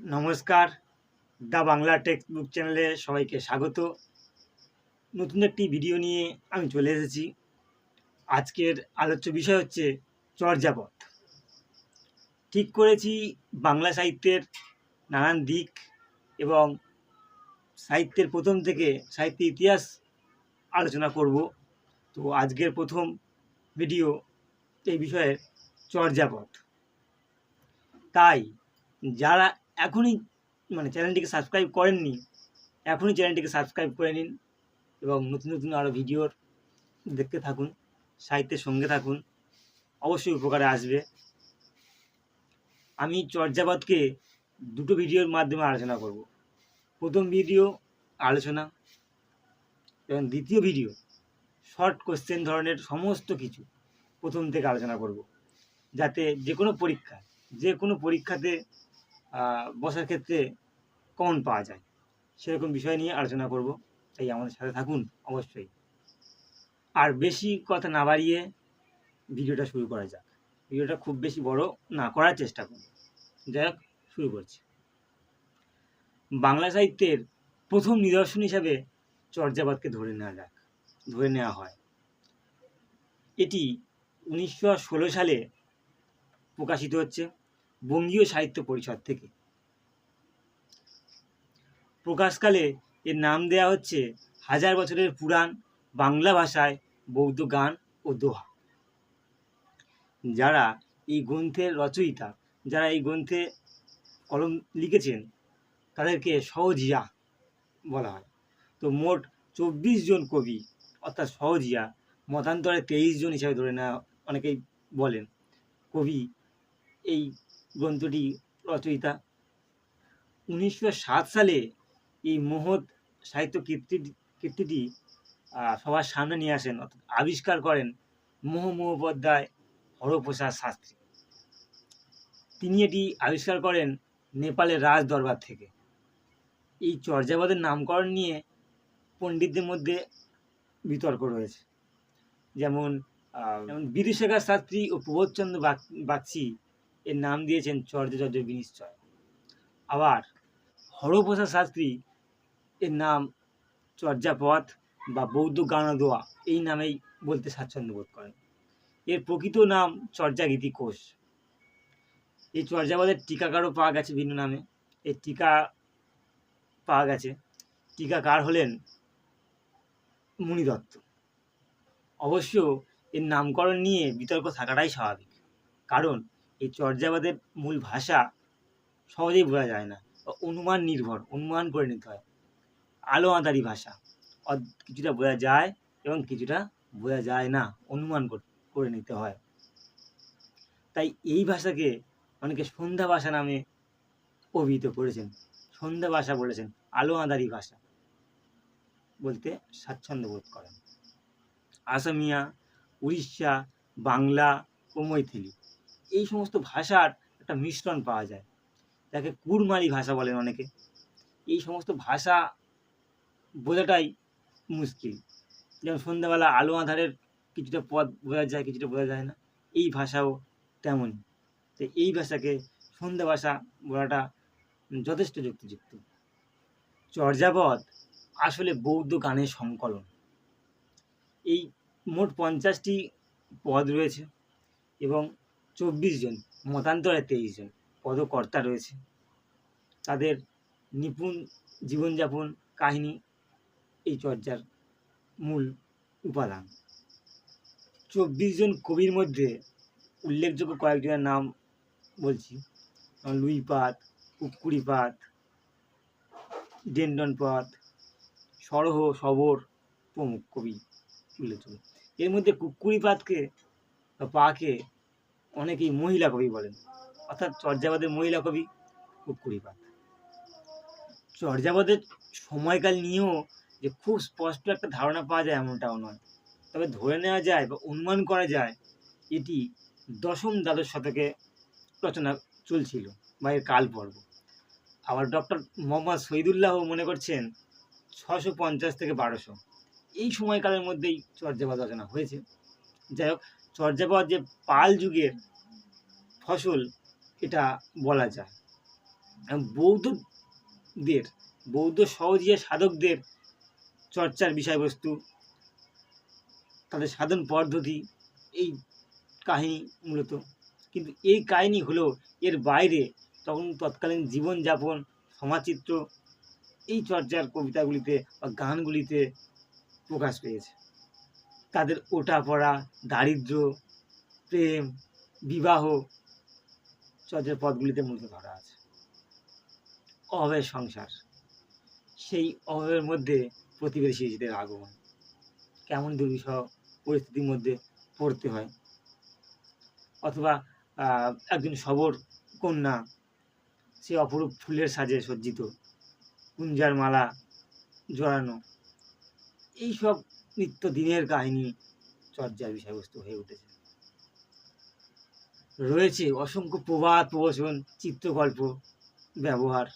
নমস্কার। The Bangla text book চ্যানেলে সবাইকে স্বাগত। নতুন একটি ভিডিও নিয়ে আমি চলে এসেছি। আজকের আলোচ্য বিষয় হচ্ছে চর্যাপদ ঠিক করেছি বাংলা সাহিত্যের নানান দিক এবং সাহিত্যের প্রথম থেকে সাহিত্যের ইতিহাস আলোচনা করব। তো আজকের প্রথম ভিডিও এই বিষয়ে চর্যাপদ তাই যারা এখনই মানে চ্যানেলটিকে সাবস্ক্রাইব করেননি, এখনই চ্যানেলটিকে সাবস্ক্রাইব করে নিন এবং নতুন নতুন আরও ভিডিওর দেখতে থাকুন, সাহিত্যের সঙ্গে থাকুন, অবশ্যই উপকারে আসবে। আমি চর্যাপদকে দুটো ভিডিওর মাধ্যমে আলোচনা করব। প্রথম ভিডিও আলোচনা এবং দ্বিতীয় ভিডিও শর্ট কোশ্চেন ধরনের সমস্ত কিছু প্রথম থেকে আলোচনা করব, যাতে যে কোনো পরীক্ষা, যে কোনো পরীক্ষাতে বসার ক্ষেত্রে কমন পাওয়া যায়। সেরকম বিষয় নিয়ে আলোচনা করব, তাই আমাদের সাথে থাকুন অবশ্যই। আর বেশি কথা না বাড়িয়ে ভিডিওটা শুরু করা যাক। ভিডিওটা খুব বেশি বড় না করার চেষ্টা করুন। যাই হোক, শুরু করছি। বাংলা সাহিত্যের প্রথম নিদর্শন হিসাবে চর্যাপদকে ধরে নেওয়া যাক, ধরে নেওয়া হয়। এটি উনিশশো ষোলো সালে প্রকাশিত হচ্ছে। বঙ্গীয় সাহিত্য পরিষদ থেকে। প্রকাশকালে এর নাম দেয়া হচ্ছে হাজার বছরের পুরাণ বাংলা ভাষায় বৌদ্ধ গান ও দোহা। যারা এই গ্রন্থের রচয়িতা, যারা এই গ্রন্থে কলম লিখেছেন, তাদেরকে সহজিয়া বলা হয়। তো মোট চব্বিশ জন কবি, অর্থাৎ সহজিয়া, মতান্তরে তেইশ জন হিসাবে ধরে নেওয়া অনেকেই বলেন, কবি এই গ্রন্থটি রচয়িতা। উনিশশো সাত সালে এই মহৎ সাহিত্য কীর্তি, কীর্তিটি সবার সামনে নিয়ে আসেন, অর্থাৎ আবিষ্কার করেন মোহ মুখোপাধ্যায় হরপ্রসাদ শাস্ত্রী। তিনি এটি আবিষ্কার করেন নেপালের রাজ দরবার থেকে। এই চর্যাপদের নামকরণ নিয়ে পণ্ডিতদের মধ্যে বিতর্ক রয়েছে। যেমন যেমন বিদুশেখর শাস্ত্রী ও প্রবোধচন্দ্র বাগ- বাগচি এর নাম দিয়েছেন চর্যাচর্য বিনিশ্চয়। আবার হরপ্রসাদ শাস্ত্রী এর নাম চর্যাপদ বা বৌদ্ধ গানদোয়া এই নামেই বলতে স্বাচ্ছন্দ্য বোধ করেন। এর প্রকৃত নাম চর্যাগীতি কোষ। এই চর্যাপদের টিকাকারও পাওয়া গেছে ভিন্ন নামে। এই টিকা পাওয়া গেছে। টিকাকার হলেন মুনি দত্ত অবশ্য এর নামকরণ নিয়ে বিতর্ক থাকাটাই স্বাভাবিক। কারণ এই চর্যাবাদের মূল ভাষা সহজেই বোঝা যায় না। অনুমান নির্ভর, অনুমান করে নিতে হয়। আলো আঁধারি ভাষা কিছুটা বোঝা যায় এবং কিছুটা বোঝা যায় না, অনুমান করে নিতে হয়। তাই এই ভাষাকে অনেকে সন্ধ্যা ভাষা নামে অভিহিত করেছেন। সন্ধ্যা ভাষা বলেছেন, আলো আঁধারি ভাষা বলতে স্বাচ্ছন্দ্য বোধ করেন। আসামিয়া, উড়িষ্যা, বাংলা ও মৈথিলি। এই সমস্ত ভাষার একটা মিশ্রণ পাওয়া যায়। যাকে কুড়মালি ভাষা বলেন অনেকে। এই সমস্ত ভাষা বোঝাটাই মুশকিল। যেমন সন্ধ্যাবেলা আলো আধারের কিছুটা পদ বোঝা যায়, কিছুটা বোঝা যায় না। এই ভাষাও তেমনই। তো এই ভাষাকে সন্ধ্যা ভাষা বলাটা যথেষ্ট যুক্তিযুক্ত। চর্যাপদ আসলে বৌদ্ধ গানের সংকলন। এই মোট পঞ্চাশটি পদ রয়েছে এবং চব্বিশ জন, মতান্তরে তেইশ জন পদকর্তা রয়েছে। তাদের নিপুণ জীবনযাপন কাহিনী এই চর্যার মূল উপাদান। চব্বিশ জন কবির মধ্যে উল্লেখযোগ্য কয়েকজনের নাম বলছি। লুইপাত কুকুরিপাত ডেন্ডনপাত সরহ সবর প্রমুখ কবি উল্লেখযোগ্য এর মধ্যে কুকুরিপাতকে বা পাকে অনেকেই মহিলা কবি বলেন। অর্থাৎ চর্যাবাদের মহিলা কবি কুকুরিপাত চর্যাপদের সময়কাল নিয়েও যে খুব স্পষ্ট একটা ধারণা পাওয়া যায় এমনটাও নয়। তবে ধরে নেওয়া যায় বা অনুমান করা যায়, এটি দশম দ্বাদশ শতকে রচনা চলছিল বা এর কাল পর্ব আবার ডক্টর মোহাম্মদ শহীদুল্লাহ মনে করছেন ছশো পঞ্চাশ থেকে বারোশো। এই সময়কালের মধ্যেই চর্যাবাদ রচনা হয়েছে। যাই হোক চর্যাপদ যে পাল যুগের ফসল, এটা বলা যায়। বৌদ্ধদের, বৌদ্ধ সহজিয়া সাধকদের চর্চার বিষয়বস্তু, তাদের সাধন পদ্ধতি, এই কাহিনী মূলত। কিন্তু এই কাহিনী হলেও এর বাইরে তখন তৎকালীন জীবনযাপন, সমাজচিত্র, এই চর্চার কবিতাগুলিতে বা গানগুলিতে প্রকাশ পেয়েছে। তাদের ওটা পড়া, দারিদ্র, প্রেম, বিবাহ চর্চার পদগুলিতে মূলত ধরা আছে। অভাবের সংসার। সেই অভাবের মধ্যে প্রতিবেশী নিজেদের আগমন। কেমন দুর্বিষহ পরিস্থিতির মধ্যে পড়তে হয়। অথবা একজন সবর কন্যা, সে অপরূপ ফুলের সাজে সজ্জিত, কুঞ্জার মালা জড়ানো এইসব নিত্য দিনের কাহিনী, চর্যার বিষয়বস্তু হয়ে উঠেছে। রয়েছে অসংখ্য প্রবাদ, প্রবচন, চিত্রকল্প, ব্যবহার।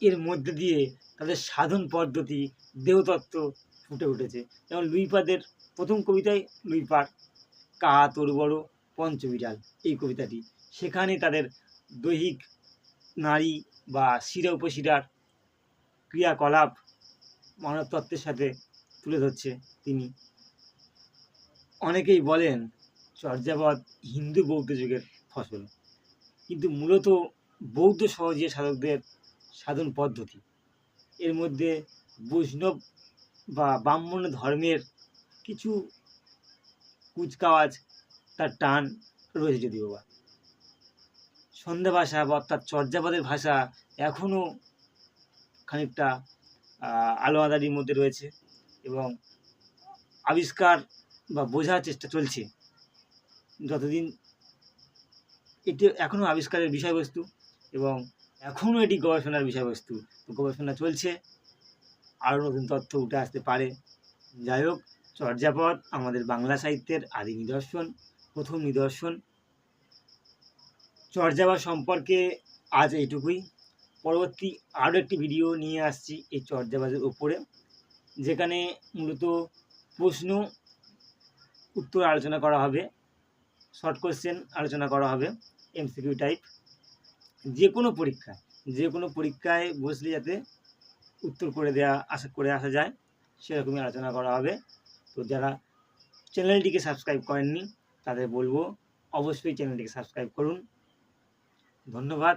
এর মধ্যে দিয়ে তাদের সাধন পদ্ধতি, দেহতত্ত্ব ফুটে উঠেছে। যেমন লুইপাদের প্রথম কবিতায় লুইপার, কা তোর বড় পঞ্চবিড়াল এই কবিতাটি। সেখানে তাদের দৈহিক নারী বা শিরা উপশিরার ক্রিয়াকলাপ মানবতত্ত্বের সাথে তুলে ধরছে তিনি। অনেকেই বলেন চর্যাপদ হিন্দু বৌদ্ধ যুগের ফসল। কিন্তু মূলত বৌদ্ধ সহজে সাধকদের সাধন পদ্ধতি। এর মধ্যে বৈষ্ণব বা ব্রাহ্মণ ধর্মের কিছু কুচকাওয়াজ তার টান রয়েছে যদিও বা। সন্ধ্যা ভাষা বা অর্থাৎ চর্যাপদের ভাষা এখনও খানিকটা আলো আদারির মধ্যে রয়েছে এবং আবিষ্কার বা বোঝার চেষ্টা চলছে। যতদিন এটি এখনও আবিষ্কারের বিষয়বস্তু এবং এখনও এটি গবেষণার বিষয়বস্তু। তো গবেষণা চলছে, আরও নতুন তথ্য উঠে আসতে পারে। যাই হোক, চর্যাপদ, আমাদের বাংলা সাহিত্যের আদি নিদর্শন, প্রথম নিদর্শন। চর্যাপদ সম্পর্কে আজ এইটুকুই। পরবর্তী আরও একটি ভিডিও নিয়ে আসছি এই চর্যাপদের উপরে, যেখানে মূলত প্রশ্ন উত্তর আলোচনা করা হবে শর্ট কোশ্চেন আলোচনা করা হবে এমসিকিউ টাইপ যে কোনো পরীক্ষায় যে কোনো পরীক্ষায় বসলে যাতে উত্তর করে দেওয়া আশা করে আসা যায়, সেরকমই আলোচনা করা হবে। তো যারা চ্যানেলটিকে সাবস্ক্রাইব করেননি, তাদের বলব, অবশ্যই চ্যানেলটিকে সাবস্ক্রাইব করুন। ধন্যবাদ।